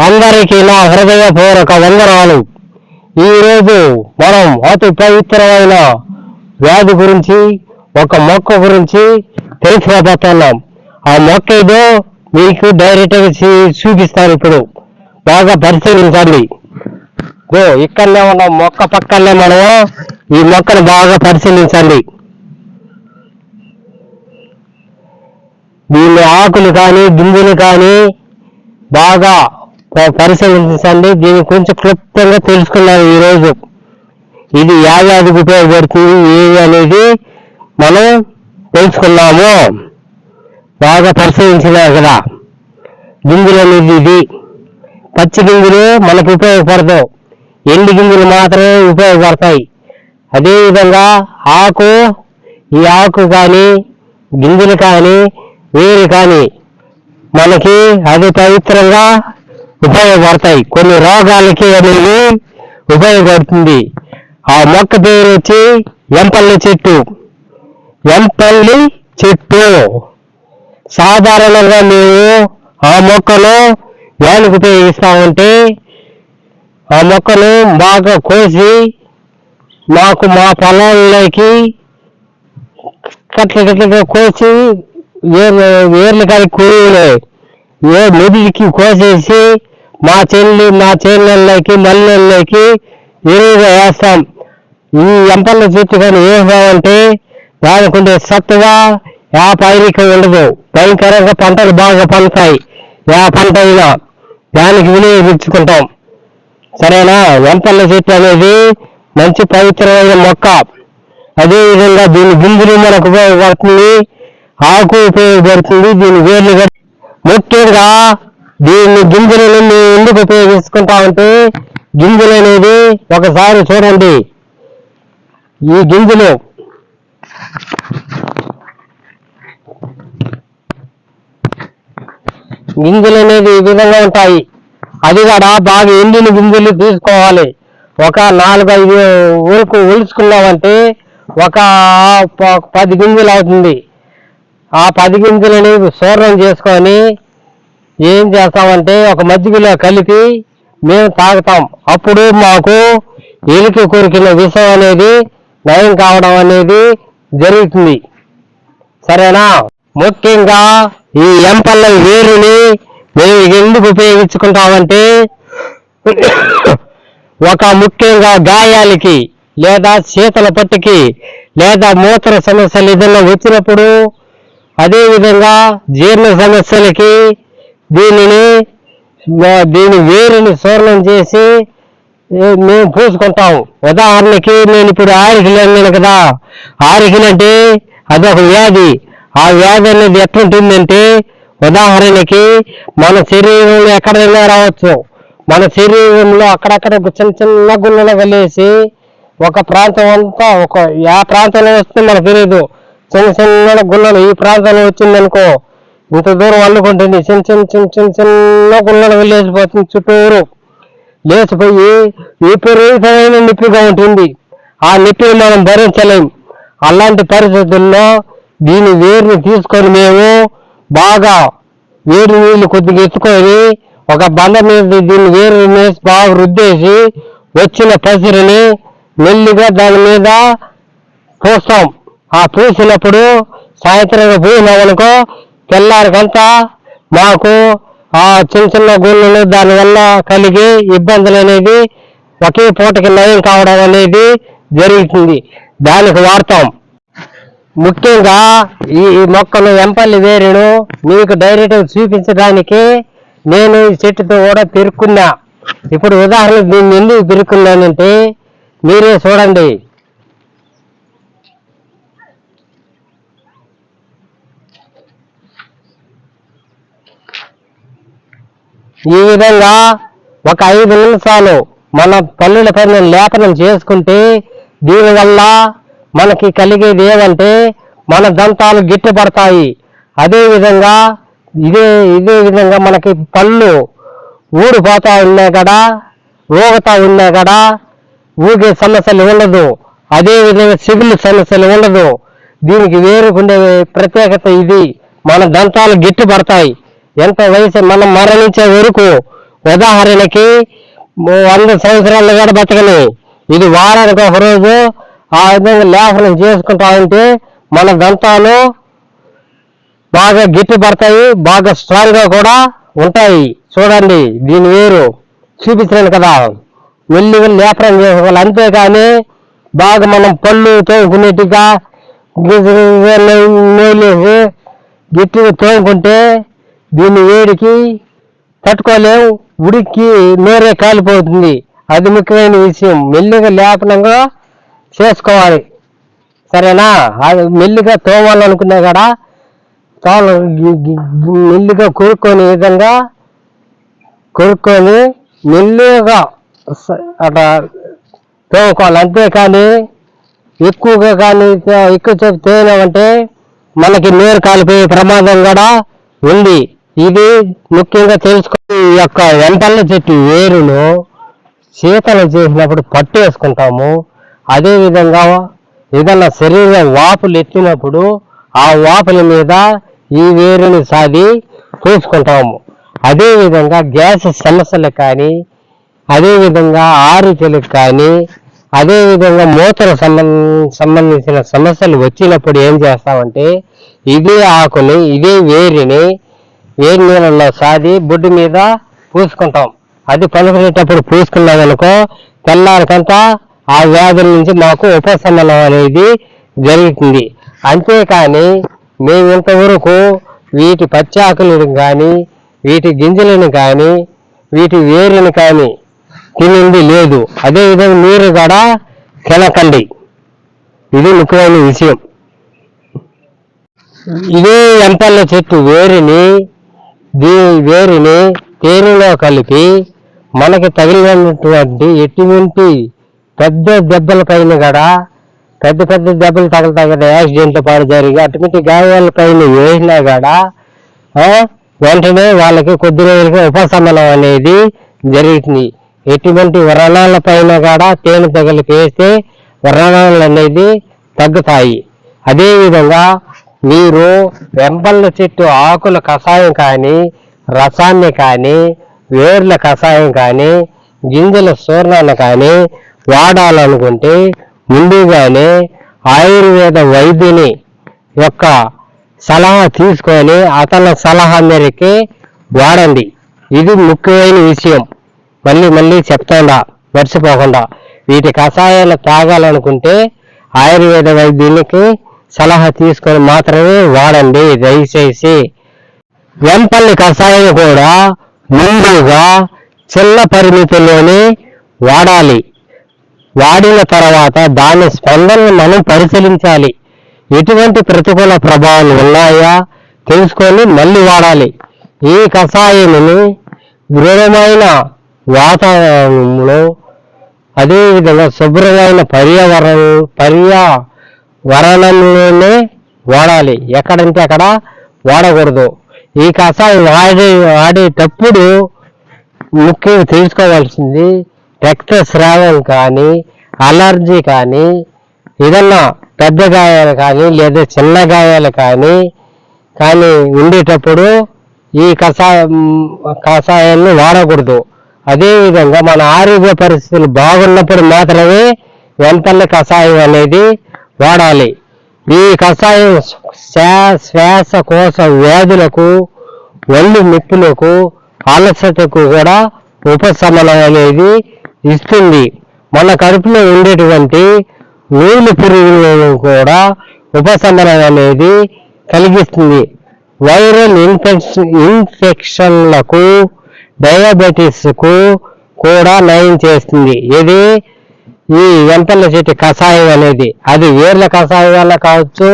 అందరికీ నా హృదయపూర్వక వందనాలు. ఈరోజు మనం అతి పవిత్రమైన వ్యాధి గురించి ఒక మొక్క గురించి తెలుసుకోబోతున్నాం. ఆ మొక్క ఏదో మీకు డైరెక్ట్గా చూ- చూపిస్తాను ఇప్పుడు. బాగా పరిశీలించండి. గో ఇక్కడనే ఉన్న మొక్క పక్కనే మనము ఈ మొక్కను బాగా పరిశీలించండి. దీని ఆకులు కానీ గింజలు కానీ బాగా పరిశీలించండి దీని గురించి క్లుప్తంగా తెలుసుకున్నాను ఈరోజు. ఇది ఏ ఉపయోగపడుతుంది ఏది అనేది మనం తెలుసుకున్నాము. బాగా పరిశీలించినారు కదా. గింజలు అనేది ఇది. పచ్చి గింజలు మనకు ఉపయోగపడదు ఎండి గింజలు మాత్రమే ఉపయోగపడతాయి. అదేవిధంగా ఆకు ఈ ఆకు కానీ గింజలు కానీ వేరు కానీ మనకి అది పవిత్రంగా ఉపయోగపడతాయి. కొన్ని రోగాలకి అనేది ఉపయోగపడుతుంది. ఆ మొక్క పేరు వచ్చి ఎంపల్లి చెట్టు. ఎంపల్లి చెట్టు. సాధారణంగా మేము ఆ మొక్కను దేనికి ఉపయోగిస్తామంటే ఆ మొక్కను బాగా కోసి మాకు మా పొలాల్లోకి కట్ల కట్లగా కోసి ఏర్లు ఏర్లు కానీ కూలీలు ఏ మెదికి కోసేసి మా చెల్లి మా చెల్లెళ్ళకి మల్లెళ్ళకి ఎరువుగా వేస్తాం. ఈ ఎంపల చెట్టు కానీ వేసామంటే దానికి ఉండే సత్తువ ఆ పైరికి ఉండదు. భయంకరంగా పంటలు బాగా పండుతాయి. ఆ పంట అయినా దానికి వినియోగించుకుంటాం సరేనా? ఎంపల్ల చెట్టు అనేది మంచి పవిత్రమైన మొక్క. అదేవిధంగా దీని గింజలు మనకు ఉపయోగపడుతుంది. ఆకు ఉపయోగపడుతుంది. దీని వేర్లు ముఖ్యంగా దీన్ని గింజలను ఎందుకు ఉపయోగించుకుంటామంటే గింజలు అనేది ఒకసారి చూడండి. ఈ గింజలు గింజలు అనేది ఈ విధంగా ఉంటాయి. అది కూడా బాగా ఎండిన గింజలు తీసుకోవాలి. ఒక నాలుగు ఐదు ఉలుచుకున్నామంటే ఒక ప- పది గింజలు అవుతుంది. ఆ పది గింజలు అనేవి సూర్ణం చేసుకొని ఏం చేస్తామంటే ఒక మజ్జిగలో కలిపి మేము తాగుతాం. అప్పుడు మాకు ఎలికి కొరికిన విషయం అనేది నయం కావడం అనేది జరుగుతుంది. సరేనా? ముఖ్యంగా ఈ ఎంపల్ల వేరుని మేము ఎందుకు ఉపయోగించుకుంటామంటే ఒక ముఖ్యంగా గాయాలకి లేదా శీతల పట్టుకి లేదా మూత్ర సమస్యలు ఏదైనా వచ్చినప్పుడు అదేవిధంగా జీర్ణ సమస్యలకి దీనిని దీని వేరుని సూర్ణం చేసి మేము పూసుకుంటాం. ఉదాహరణకి నేను ఇప్పుడు ఆరికలు అన్నాను కదా. ఆరికలు అంటే అదొక వ్యాధి. ఆ వ్యాధి అనేది ఎట్లుంటుందంటే ఉదాహరణకి మన శరీరంలో ఎక్కడైనా రావచ్చు. మన శరీరంలో అక్కడక్కడ చిన్న చిన్న గుళ్ళలో వెళ్ళేసి ఒక ప్రాంతం అంతా ఒక ఆ ప్రాంతంలో వస్తే మనకు తెలియదు చిన్న చిన్న గుళ్ళలు ఈ ప్రాంతంలో వచ్చిందనుకో ఇంత దూరం అల్లుకుంటుంది చిన్న చిన్న చిన్న చిన్న చిన్న గుళ్ళలు వెళ్ళేసిపోతుంది చుట్టూరు. లేచిపోయి విపరీతమైన నొప్పిగా ఉంటుంది. ఆ నొప్పిని మనం భరించలేం. అలాంటి పరిస్థితుల్లో దీని వేరుని తీసుకొని మేము బాగా వేడి నీళ్ళు కొద్దిగా ఎత్తుకొని ఒక బండ మీద దీన్ని వేరు వేసి బాగా రుద్దేసి వచ్చిన పసిరిని మెల్లిగా దాని మీద పూస్తాం. ఆ పూసినప్పుడు సాయంత్రం పూసినామనుకో తెల్లారికంతా మాకు ఆ చిన్న చిన్న గుళ్ళు దానివల్ల కలిగే ఇబ్బందులు అనేది ఒకే పూటకి నయం కావడం అనేది జరుగుతుంది. దానికి వాడతాం. ముఖ్యంగా ఈ మొక్కలు మొక్కను ఎంపల్లి వేరును మీకు డైరెక్ట్ చూపించడానికి నేను ఈ చెట్టుతో కూడా పెరుక్కున్నా. ఇప్పుడు ఉదాహరణ దీన్ని ఎందుకు పెరుక్కున్నానంటే మీరే చూడండి. ఈ విధంగా ఒక ఐదు నిమిషాలు మన పల్లుల పైన లేపనం చేసుకుంటే దీనివల్ల మనకి కలిగేది ఏమంటే మన దంతాలు గిట్టుపడతాయి అదేవిధంగా ఇదే ఇదే విధంగా మనకి పళ్ళు ఊడిపోతా ఉన్నా కూడా ఊగుతా ఉన్నా కూడా ఊగే సమస్యలు ఉండదు. అదే విధంగా సిగులు సమస్యలు ఉండదు. దీనికి వేరుకుండే ప్రత్యేకత ఇది. మన దంతాలు గిట్టుపడతాయి ఎంత వయసు మనం మరణించే వరకు ఉదాహరణకి వంద సంవత్సరాలు కూడా బతకని ఇది వారానికి ఒక రోజు ఆ విధంగా లేపనం చేసుకుంటా ఉంటే మన దంతాలు బాగా గిట్టి పడతాయి బాగా స్ట్రాంగ్గా కూడా ఉంటాయి చూడండి దీని వేరు చూపించాను కదా మెల్లిగా లేపనం చేసుకోవాలి అంతేకాని బాగా మనం పళ్ళు తోముకునేట్టుగా మేలేసి గట్టిగా తోముకుంటే దీని వేడికి తట్టుకోలేం ఉడికి నోరే కాలిపోతుంది. అది ముఖ్యమైన విషయం. మెల్లిగా లేపనంగా చేసుకోవాలి. సరేనా? అది మెల్లిగా తోమాలనుకున్నా కూడా చాలా మెల్లిగా కొరుక్కొని విధంగా కొరుక్కొని మెల్లిగా అట్లా తోముకోవాలి. అంతేకాని ఎక్కువగా కానీ ఎక్కువ సేపు తేనామంటే మనకి నీరు కాలిపోయే ప్రమాదం కూడా ఉంది. ఇది ముఖ్యంగా తెలుసుకుని ఈ యొక్క వెంటల్ల చెట్టు వేరును శీతలు చేసినప్పుడు పట్టు వేసుకుంటాము అదేవిధంగా ఏదన్నా శరీరం వాపులు ఎత్తినప్పుడు ఆ వాపుల మీద ఈ వేరుని సాది పూసుకుంటాము. అదేవిధంగా గ్యాస్ సమస్యలకు కానీ అదేవిధంగా విధంగా కానీ అదేవిధంగా మూతల సంబంధ సంబంధించిన సమస్యలు వచ్చినప్పుడు ఏం చేస్తామంటే ఇదే ఆకుని ఇదే వేరిని వేడి నీళ్ళలో సాది బొడ్డు మీద పూసుకుంటాం. అది పనుకునేటప్పుడు పూసుకున్నాం అనుకో తెల్లారికంతా ఆ వ్యాధుల నుంచి మాకు ఉపశమనం అనేది జరుగుతుంది. అంతేకాని మేము ఇంతవరకు వీటి పచ్చాకులను కానీ వీటి గింజలను కానీ వీటి వేరుని కానీ తినింది లేదు. అదే విధంగా మీరు కూడా తినకండి ఇది ముఖ్యమైన విషయం. ఇదే ఎంపల్ల చెట్టు వేరుని దీని వేరుని తేనెలో కలిపి మనకి తగిలినటువంటి ఎటువంటి పెద్ద దెబ్బల పైన కూడా పెద్ద పెద్ద దెబ్బలు తగలతా కదా యాక్సిడెంట్ పాడు జరిగి అటువంటి గాయాల పైన వేసినా కూడా వెంటనే వాళ్ళకి కొద్ది రోజులకి ఉపశమనం అనేది జరుగుతుంది. ఎటువంటి వ్రణాల పైన కూడా తేనె తగలికి వేస్తే వ్రణాలు అనేది తగ్గుతాయి. అదేవిధంగా మీరు వెంపళ్ళ చెట్టు ఆకుల కషాయం కానీ రసాన్ని కానీ వేర్ల కషాయం కానీ గింజల చూర్ణాన్ని కానీ వాడాలనుకుంటే ముందుగానే ఆయుర్వేద వైద్యుని యొక్క సలహా తీసుకొని అతని సలహా మేరకే వాడండి. ఇది ముఖ్యమైన విషయం. మళ్ళీ మళ్ళీ చెప్తాడా మర్చిపోకుండా. వీటి కషాయాలు తాగాలనుకుంటే ఆయుర్వేద వైద్యునికి సలహా తీసుకొని మాత్రమే వాడండి దయచేసి. వెంపల్లి కషాయం కూడా ముందుగా చిన్న పరిమితిలోనే వాడాలి. వాడిన తర్వాత దాని స్పందనను మనం పరిశీలించాలి. ఎటువంటి ప్రతికూల ప్రభావాలు ఉన్నాయా తెలుసుకొని మళ్ళీ వాడాలి. ఈ కషాయముని దృఢమైన వాతావరణంలో అదేవిధంగా శుభ్రమైన పర్యావరణ వరణంలోనే వాడాలి. ఎక్కడంటే అక్కడ వాడకూడదు. ఈ కషాయం వాడే వాడేటప్పుడు ముఖ్యంగా తెలుసుకోవాల్సింది రక్తస్రావం కానీ అలర్జీ కానీ ఏదన్నా పెద్ద గాయాలు కానీ లేదా చిన్న గాయాలు కానీ కానీ ఉండేటప్పుడు ఈ కషాయం కషాయాన్ని వాడకూడదు. అదేవిధంగా మన ఆరోగ్య పరిస్థితులు బాగున్నప్పుడు మాత్రమే వెంటనే కషాయం అనేది వాడాలి. ఈ కషాయం శ్వా- శ్వాసకోశ వ్యాధులకు ఒళ్ళు నొప్పులకు అలసటకు కూడా ఉపశమనం అనేది ఇస్తుంది. మన కడుపులో ఉండేటువంటి నూలు పురుగులను కూడా ఉపశమనం అనేది కలిగిస్తుంది. వైరల్ ఇన్ఫెక్షన్ ఇన్ఫెక్షన్లకు డయాబెటీస్కు కూడా నయం చేస్తుంది. ఇది ఈ వెంటల చెట్టు కషాయం అనేది. అది వేర్ల కషాయం వల్ల కావచ్చు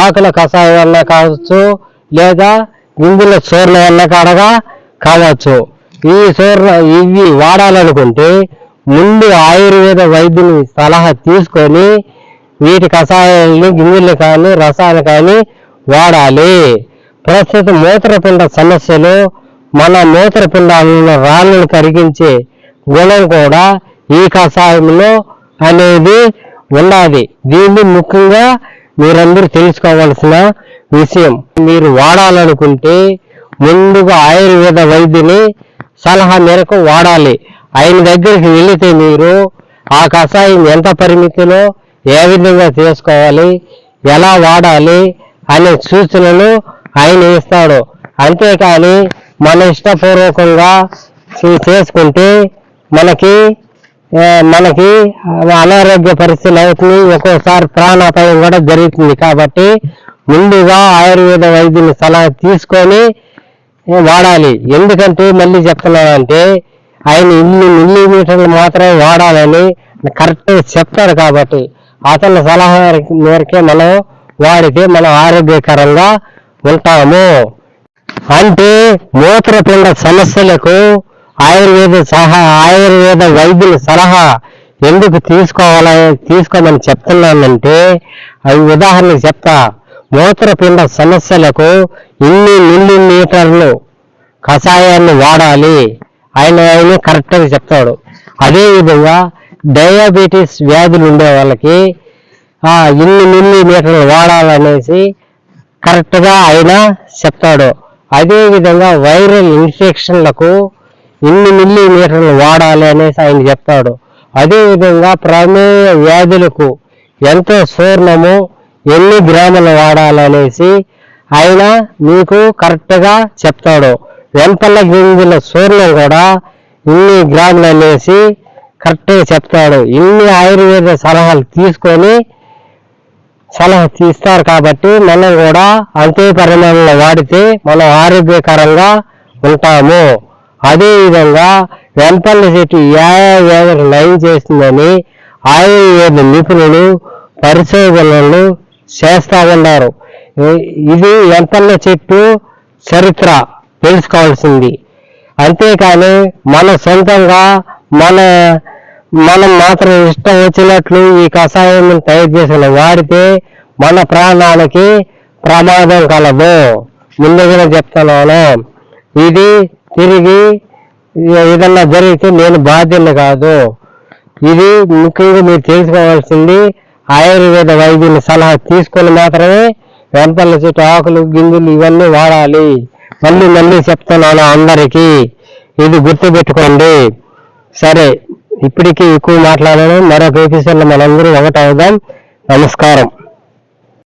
ఆకుల కషాయం వల్ల కావచ్చు లేదా గింజల చూర్ణ వల్ల కాడగా కావచ్చు. ఈ చూర్ణ ఇవి వాడాలనుకుంటే ముందు ఆయుర్వేద వైద్యుని సలహా తీసుకొని వీటి కషాయాలని గింజలు కానీ రసాలు కానీ వాడాలి. ప్రస్తుత మూత్రపిండ సమస్యలు మన మూత్రపిండాలలో రాళ్ళను కరిగించే గుణం కూడా ఈ కషాయంలో అనేది ఉండాలి. దీన్ని ముఖ్యంగా మీరందరూ తెలుసుకోవాల్సిన విషయం. మీరు వాడాలనుకుంటే ముందుగా ఆయుర్వేద వైద్యుని సలహా మేరకు వాడాలి. ఆయన దగ్గరికి వెళితే మీరు ఆ కషాయం ఎంత పరిమితిలో ఏ విధంగా చేసుకోవాలి ఎలా వాడాలి అనే సూచనలు ఆయన ఇస్తాడు. అంతేకాని మన ఇష్టపూర్వకంగా చేసుకుంటే మనకి మనకి అనారోగ్య పరిస్థితులు అవుతుంది ఒక్కోసారి ప్రాణాపాయం కూడా జరుగుతుంది కాబట్టి ముందుగా ఆయుర్వేద వైద్యుని సలహా తీసుకొని వాడాలి. ఎందుకంటే మళ్ళీ చెప్తున్నానంటే ఆయన ఇన్ని మిల్లీమీటర్లు మాత్రమే వాడాలని కరెక్ట్గా చెప్తారు కాబట్టి అతని సలహా మేరకే మనం వాడితే మనం ఆరోగ్యకరంగా ఉంటాము. అంటే మూత్రపిండ సమస్యలకు ఆయుర్వేద సహా ఆయుర్వేద వైద్యుల సలహా ఎందుకు తీసుకోవాలని తీసుకోమని చెప్తున్నానంటే అవి ఉదాహరణకు చెప్తా. మూత్రపిండ సమస్యలకు ఇన్ని మిల్లీ మీటర్లు కషాయాన్ని వాడాలి. ఆయన ఆయన కరెక్ట్గా చెప్తాడు. అదేవిధంగా డయాబెటీస్ వ్యాధులు ఉండే వాళ్ళకి ఇన్ని మిల్లీ మీటర్లు వాడాలనేసి కరెక్ట్గా ఆయన చెప్తాడు. అదేవిధంగా వైరల్ ఇన్ఫెక్షన్లకు ఇన్ని మిల్లీ మీటర్లు వాడాలి అనేసి ఆయన చెప్తాడు. అదేవిధంగా ప్రమేయ వ్యాధులకు ఎంతో సూర్ణము ఎన్ని గ్రాములు వాడాలనేసి ఆయన మీకు కరెక్ట్గా చెప్తాడు. వెంపల్ల గింజల సూర్ణం కూడా ఇన్ని గ్రాములు అనేసి కరెక్ట్గా చెప్తాడు. ఇన్ని ఆయుర్వేద సలహాలు తీసుకొని సలహా ఇస్తారు కాబట్టి మనం కూడా అంతే పరిమాణంలో వాడితే మనం ఆరోగ్యకరంగా ఉంటాము. అదేవిధంగా వెంపల్ల చెట్టు యాయా వ్యాధులు నయం చేస్తుందని ఆయుర్వేద నిపుణులు పరిశోధనలు చేస్తా ఉన్నారు ఇది వెంపల్ల చెట్టు చరిత్ర తెలుసుకోవాల్సింది. అంతేకాని మన సొంతంగా మన మనం మాత్రం ఇష్టం వచ్చినట్లు ఈ కషాయం తయారు చేసిన వాడితే మన ప్రాణాలకి ప్రమాదం కలదు. ముందుగా చెప్తున్నాను. ఇది తిరిగి ఏదన్నా జరిగితే నేను బాధ్యుని కాదు. ఇది ముఖ్యంగా మీరు తెలుసుకోవాల్సింది ఆయుర్వేద వైద్యుని సలహా తీసుకొని మాత్రమే వెంపల్ల చెట్టు ఆకులు గింజలు ఇవన్నీ వాడాలి. మళ్ళీ మళ్ళీ చెప్తున్నాను అందరికీ. ఇది గుర్తుపెట్టుకోండి. సరే ఇప్పటికీ ఎక్కువ మాట్లాడాను. మరొక ఎపిసోడ్లో మనందరూ ఒకటవుదాం. నమస్కారం.